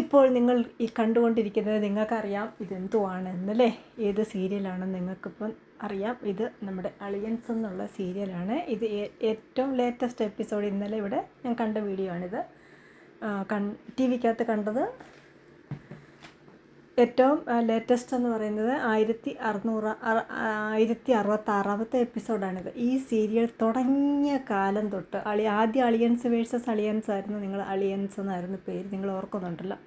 ഇപ്പോൾ നിങ്ങൾ ഈ കണ്ടുകൊണ്ടിരിക്കുന്നത് നിങ്ങൾക്കറിയാം ഇതെന്തുവാണ് എന്നല്ലേ ഏത് സീരിയലാണെന്ന് നിങ്ങൾക്കിപ്പം അറിയാം. ഇത് നമ്മുടെ അളിയൻസ് എന്നുള്ള സീരിയലാണ്. ഇത് ഏറ്റവും ലേറ്റസ്റ്റ് എപ്പിസോഡ് ഇന്നലെ ഇവിടെ ഞാൻ കണ്ട വീഡിയോ ആണിത്. കൺ ടി വിക്കകത്ത് കണ്ടത് ഏറ്റവും ലേറ്റസ്റ്റ് എന്ന് പറയുന്നത് ആയിരത്തി അറുന്നൂറ് ആയിരത്തി അറുപത്തി ആറാമത്തെ എപ്പിസോഡാണിത് ഈ സീരിയൽ തുടങ്ങിയ കാലം തൊട്ട് അളി ആദ്യ അളിയൻസ് വേഴ്സസ് അളിയൻസ് ആയിരുന്നു നിങ്ങൾ അളിയൻസ് എന്നായിരുന്നു പേര്. നിങ്ങൾ ഓർക്കുന്നുണ്ടല്ലോ.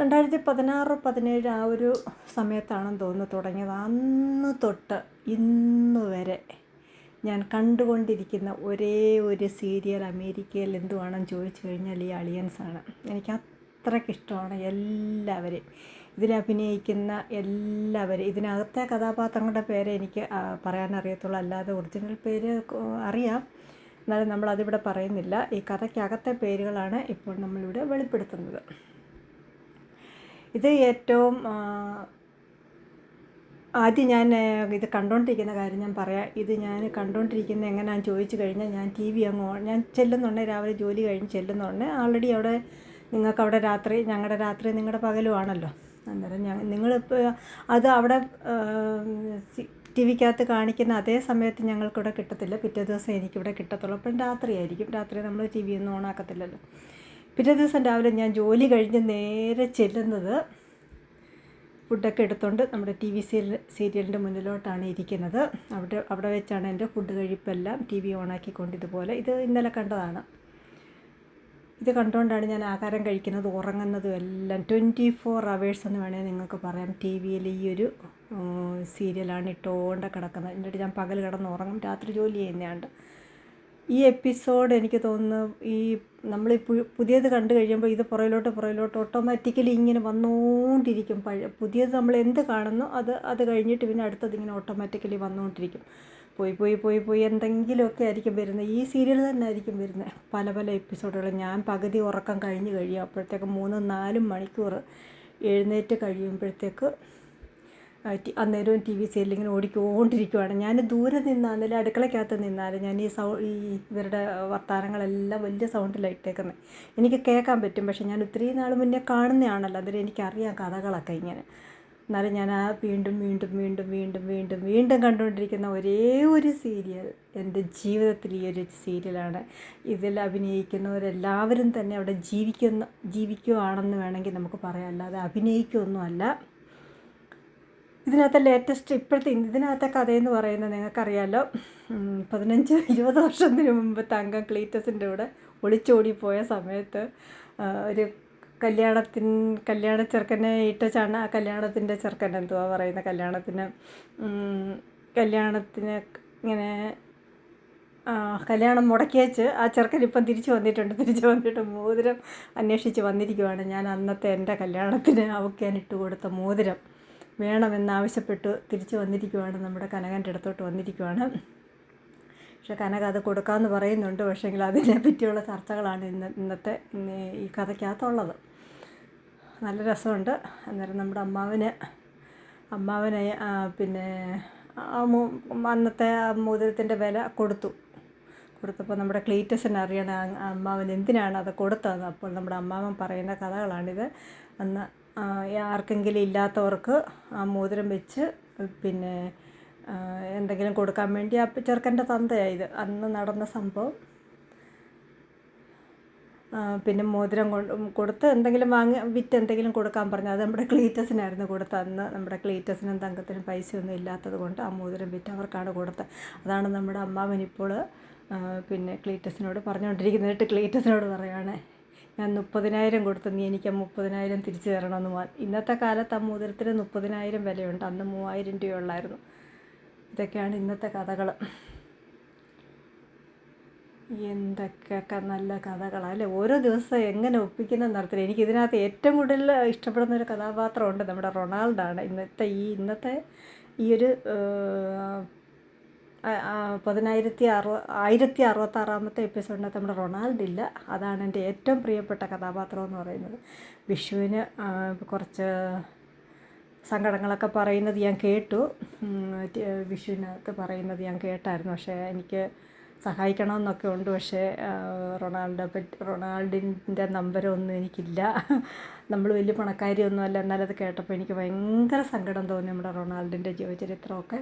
രണ്ടായിരത്തി പതിനാറ് പതിനേഴ് ആ ഒരു സമയത്താണെന്ന് തോന്നുന്നു തുടങ്ങിയത്. അന്ന് തൊട്ട് ഇന്ന് വരെ ഞാൻ കണ്ടുകൊണ്ടിരിക്കുന്ന ഒരേ ഒരു സീരിയൽ അമേരിക്കയിൽ എന്തുവാണെന്ന് ചോദിച്ചു കഴിഞ്ഞാൽ ഈ അളിയൻസാണ്. എനിക്ക് അത്രയ്ക്ക് ഇഷ്ടമാണ് എല്ലാവരെയും. ഇതിലഭിനയിക്കുന്ന എല്ലാവരും ഇതിനകത്തെ കഥാപാത്രങ്ങളുടെ പേര് എനിക്ക് പറയാനറിയത്തുള്ളൂ അല്ലാതെ ഒറിജിനൽ പേര് അറിയാം. എന്നാലും നമ്മളതിവിടെ പറയുന്നില്ല. ഈ കഥയ്ക്കകത്തെ പേരുകളാണ് ഇപ്പോൾ നമ്മളിവിടെ വെളിപ്പെടുത്തുന്നത്. ഇത് ഏറ്റവും ആദ്യം ഞാൻ ഇത് കണ്ടുകൊണ്ടിരിക്കുന്ന കാര്യം ഞാൻ പറയാം. ഇത് ഞാൻ കണ്ടുകൊണ്ടിരിക്കുന്ന എങ്ങനെയാണെന്ന് ചോദിച്ചു കഴിഞ്ഞാൽ ഞാൻ ടി വി അങ്ങ് ഞാൻ ചെല്ലുന്നുണ്ട്. രാവിലെ ജോലി കഴിഞ്ഞ് ചെല്ലുന്നുണ്ട്. ആൾറെഡി അവിടെ നിങ്ങൾക്ക് അവിടെ രാത്രി ഞങ്ങളുടെ രാത്രി നിങ്ങളുടെ പകലുമാണല്ലോ. അന്നേരം ഞാൻ നിങ്ങളിപ്പോൾ അത് അവിടെ ടി വിക്കകത്ത് കാണിക്കുന്ന അതേ സമയത്ത് ഞങ്ങൾക്കിവിടെ കിട്ടത്തില്ല. പിറ്റേ ദിവസം എനിക്കിവിടെ കിട്ടത്തുള്ളൂ. അപ്പം രാത്രിയായിരിക്കും. രാത്രി നമ്മൾ ടി വി ഒന്നും ഓണാക്കത്തില്ലല്ലോ. പിറ്റേ ദിവസം രാവിലെ ഞാൻ ജോലി കഴിഞ്ഞ് നേരെ ചെല്ലുന്നത് ഫുഡൊക്കെ എടുത്തുകൊണ്ട് നമ്മുടെ ടി വി സീരിയൽ സീരിയലിന്റെ മുന്നിലോട്ടാണ് ഇരിക്കുന്നത്. അവിടെ അവിടെ വെച്ചാണ് എന്റെ ഫുഡ് കഴിപ്പെല്ലാം ടി വി ഓണാക്കിക്കൊണ്ട് ഇതുപോലെ ഇത് ഇന്നലെ കണ്ടതാണ്. ഇത് കണ്ടുകൊണ്ടാണ് ഞാൻ ആഹാരം കഴിക്കുന്നത് ഉറങ്ങുന്നതും എല്ലാം. ട്വന്റി ഫോർ അവേഴ്സ് എന്ന് വേണമെങ്കിൽ നിങ്ങൾക്ക് പറയാം. ടി വിയിൽ ഈ ഒരു സീരിയലാണ് ഇട്ടോണ്ട കിടക്കുന്നത്. എന്നിട്ട് ഞാൻ പകൽ കിടന്ന് ഉറങ്ങും. രാത്രി ജോലി ചെയ്യുന്നതാണ്ട് ഈ എപ്പിസോഡ് എനിക്ക് തോന്നുന്നു ഈ നമ്മൾ പുതിയത് കണ്ടു കഴിയുമ്പോൾ ഇത് പുറയിലോട്ട് പുറയിലോട്ട് ഓട്ടോമാറ്റിക്കലി ഇങ്ങനെ വന്നുകൊണ്ടിരിക്കും പഴയ പുതിയത് നമ്മൾ എന്ത് കാണുന്നു അത് അത് കഴിഞ്ഞിട്ട് പിന്നെ അടുത്തത് ഇങ്ങനെ ഓട്ടോമാറ്റിക്കലി വന്നുകൊണ്ടിരിക്കും പോയി പോയി പോയി പോയി എന്തെങ്കിലുമൊക്കെ ആയിരിക്കും വരുന്നത്. ഈ സീരിയൽ തന്നെ ആയിരിക്കും വരുന്നത്. പല പല എപ്പിസോഡുകൾ ഞാൻ പകുതി ഉറക്കം കഴിഞ്ഞ് കഴിയും. അപ്പോഴത്തേക്ക് മൂന്നും നാലും മണിക്കൂർ എഴുന്നേറ്റ് കഴിയുമ്പോഴത്തേക്ക് അന്നേരവും ടി വി സീരിയൽ ഇങ്ങനെ ഓടിക്കൊണ്ടിരിക്കുവാണ്. ഞാൻ ദൂരെ നിന്നാണെങ്കിലും അടുക്കളയ്ക്കകത്ത് നിന്നാലും ഞാൻ ഈ സൗ ഈ ഇവരുടെ വർത്താനങ്ങളെല്ലാം വലിയ സൗണ്ടിലാണ് ഇട്ടേക്കുന്നത് എനിക്ക് കേൾക്കാൻ പറ്റും. പക്ഷേ ഞാൻ ഒത്തിരി നാൾ മുന്നേ കാണുന്നതാണല്ലോ. അതിൽ എനിക്കറിയാം കഥകളൊക്കെ ഇങ്ങനെ. എന്നാലും ഞാൻ ആ വീണ്ടും വീണ്ടും വീണ്ടും വീണ്ടും വീണ്ടും വീണ്ടും കണ്ടുകൊണ്ടിരിക്കുന്ന ഒരേ ഒരു സീരിയൽ എന്റെ ജീവിതത്തിൽ ഈ ഒരു സീരിയലാണ്. ഇതിൽ അഭിനയിക്കുന്നവരെല്ലാവരും തന്നെ അവിടെ ജീവിക്കുന്ന ജീവിക്കുവാണെന്ന് വേണമെങ്കിൽ നമുക്ക് പറയാം. അല്ലാതെ അഭിനയിക്കുകയൊന്നുമല്ല ഇതിനകത്തെ ലേറ്റസ്റ്റ് ഇപ്പോഴത്തെ ഇതിനകത്തെ കഥയെന്ന് പറയുന്നത് നിങ്ങൾക്കറിയാലോ. ഉം, പതിനഞ്ച് ഇരുപത് വർഷത്തിന് മുമ്പ് തങ്കം ക്ലീറ്റസിന്റെ കൂടെ ഒളിച്ചോടിപ്പോയ സമയത്ത് ഒരു കല്യാണത്തിന് കല്യാണ ചെറുക്കനെ ഇട്ട ചണ കല്യാണത്തിന്റെ ചെറുക്കൻ എന്തുവാ പറയുന്ന കല്യാണത്തിന് കല്യാണത്തിന് ഇങ്ങനെ കല്യാണം മുടക്കിയച്ച് ആ ചെറുക്കൻ ഇപ്പം തിരിച്ചു വന്നിട്ടുണ്ട്. തിരിച്ചു വന്നിട്ട് മോതിരം അന്വേഷിച്ച് വന്നിരിക്കുവാണ്. ഞാൻ അന്നത്തെ എന്റെ കല്യാണത്തിന് അവക്ക് ഞാൻ ഇട്ട് കൊടുത്ത മോതിരം വേണമെന്നാവശ്യപ്പെട്ട് തിരിച്ചു വന്നിരിക്കുവാണ്. നമ്മുടെ കനകന്റെ അടുത്തോട്ട് വന്നിരിക്കുവാണ്. പക്ഷെ കനക അത് കൊടുക്കാമെന്ന് പറയുന്നുണ്ട്. പക്ഷേങ്കിൽ അതിനെ പറ്റിയുള്ള ചർച്ചകളാണ് ഇന്ന് ഇന്നത്തെ ഈ കഥയ്ക്കകത്തുള്ളത്. നല്ല രസമുണ്ട്. അന്നേരം നമ്മുടെ അമ്മാവന് അമ്മാവനെ പിന്നെ അന്നത്തെ മോതിരത്തിന്റെ വില കൊടുത്തു. കൊടുത്തപ്പോൾ നമ്മുടെ ക്ലീറ്റസിന് അറിയണം അമ്മാവൻ എന്തിനാണ് അത് കൊടുത്തത് അപ്പോൾ നമ്മുടെ അമ്മാവൻ പറയുന്ന കഥകളാണിത്. അന്ന് ആർക്കെങ്കിലും ഇല്ലാത്തവർക്ക് ആ മോതിരം വെച്ച് പിന്നെ എന്തെങ്കിലും കൊടുക്കാൻ വേണ്ടി ആ ചെറുക്കന്റെ തന്തയായത് അന്ന് നടന്ന സംഭവം പിന്നെ മോതിരം കൊടുത്ത് എന്തെങ്കിലും വാങ്ങി വിറ്റ് എന്തെങ്കിലും കൊടുക്കാൻ പറഞ്ഞു അത് നമ്മുടെ ക്ലീറ്റസിനായിരുന്നു കൊടുത്തത്. അന്ന് നമ്മുടെ ക്ലീറ്റസിനും തങ്കത്തിനും പൈസയൊന്നും ഇല്ലാത്തത് കൊണ്ട് ആ മോതിരം വിറ്റ് അവർക്കാണ് കൊടുത്തത്. അതാണ് നമ്മുടെ അമ്മാവനിപ്പോൾ പിന്നെ ക്ലീറ്റസിനോട് പറഞ്ഞുകൊണ്ടിരിക്കുന്നത് ക്ലീറ്റസിനോട് പറയുകയാണേ ഞാൻ മുപ്പതിനായിരം കൊടുത്ത് നീ എനിക്ക് ആ മുപ്പതിനായിരം തിരിച്ചു തരണമെന്ന് ഇന്നത്തെ കാലത്ത് ആ മോതിരത്തിന് മുപ്പതിനായിരം വിലയുണ്ട്. അന്ന് മൂവായിരം രൂപയുള്ളായിരുന്നു. ഇതൊക്കെയാണ് ഇന്നത്തെ കഥകൾ എന്തൊക്കെ നല്ല കഥകളാണ് അല്ലേ? ഓരോ ദിവസം എങ്ങനെ ഒപ്പിക്കുന്ന നടത്തില്ല എനിക്ക് ഇതിനകത്ത് ഏറ്റവും കൂടുതൽ ഇഷ്ടപ്പെടുന്ന ഒരു കഥാപാത്രമുണ്ട് നമ്മുടെ റൊണാൾഡാണ്. ഇന്നത്തെ ഈ ഇന്നത്തെ ഈ ഒരു പതിനായിരത്തി അറുപ ആയിരത്തി അറുപത്താറാമത്തെ എപ്പിസോഡിനകത്ത് നമ്മുടെ റൊണാൾഡ് ഇല്ല. അതാണ് എന്റെ ഏറ്റവും പ്രിയപ്പെട്ട കഥാപാത്രം എന്ന് പറയുന്നത്. വിഷുവിന് കുറച്ച് സങ്കടങ്ങളൊക്കെ പറയുന്നത് ഞാൻ കേട്ടു. വിഷുവിനകത്ത് പറയുന്നത് ഞാൻ കേട്ടായിരുന്നു. പക്ഷേ എനിക്ക് സഹായിക്കണമെന്നൊക്കെ ഉണ്ട്. പക്ഷേ റൊണാൾഡോ പറ്റി റൊണാൾഡിന്റെ നമ്പരൊന്നും എനിക്കില്ല. നമ്മൾ വലിയ പണക്കാരിയൊന്നുമല്ല എന്നാലത് കേട്ടപ്പോൾ എനിക്ക് ഭയങ്കര സങ്കടം തോന്നി നമ്മുടെ റൊണാൾഡിന്റെ ജീവചരിത്രമൊക്കെ.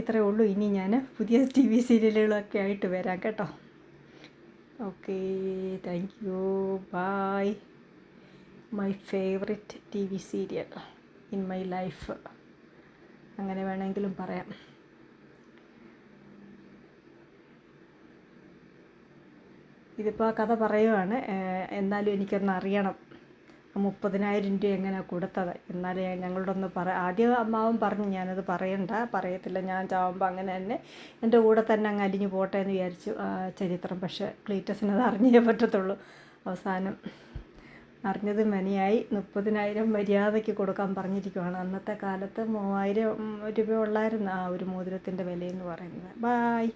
ഇത്രയേ ഉള്ളൂ. ഇനി ഞാൻ പുതിയ ടി വി സീരിയലുകളൊക്കെ ആയിട്ട് വരാം കേട്ടോ. Okay thank you. Bye my favourite TV serial in my life. അങ്ങനെ വേണമെങ്കിലും പറയാം. ഇതിപ്പോൾ ആ കഥ പറയുവാണ് എന്നാലും എനിക്കൊന്ന് അറിയണം. മുപ്പതിനായിരം രൂപ എങ്ങനെയാണ് കൊടുത്തത്? എന്നാലും ഞങ്ങളോട് ഞങ്ങളോടൊന്ന് പറ. ആദ്യം അമ്മാവൻ പറഞ്ഞു ഞാനത് പറയണ്ട പറയത്തില്ല ഞാൻ ചാവുമ്പോൾ അങ്ങനെ തന്നെ എന്റെ കൂടെ തന്നെ അങ്ങ് അലിഞ്ഞു പോട്ടെ എന്ന് വിചാരിച്ചു ചരിത്രം. പക്ഷേ ക്ലീറ്റസിന് അത് അറിഞ്ഞേ പറ്റത്തുള്ളൂ. അവസാനം അറിഞ്ഞത് മനിയായി മുപ്പതിനായിരം മര്യാദയ്ക്ക് കൊടുക്കാൻ പറഞ്ഞിരിക്കുവാണ്. അന്നത്തെ കാലത്ത് മൂവായിരം രൂപ ഉള്ളായിരുന്നു ആ ഒരു മോതിരത്തിന്റെ വിലയെന്ന് പറയുന്നത്. ബായ്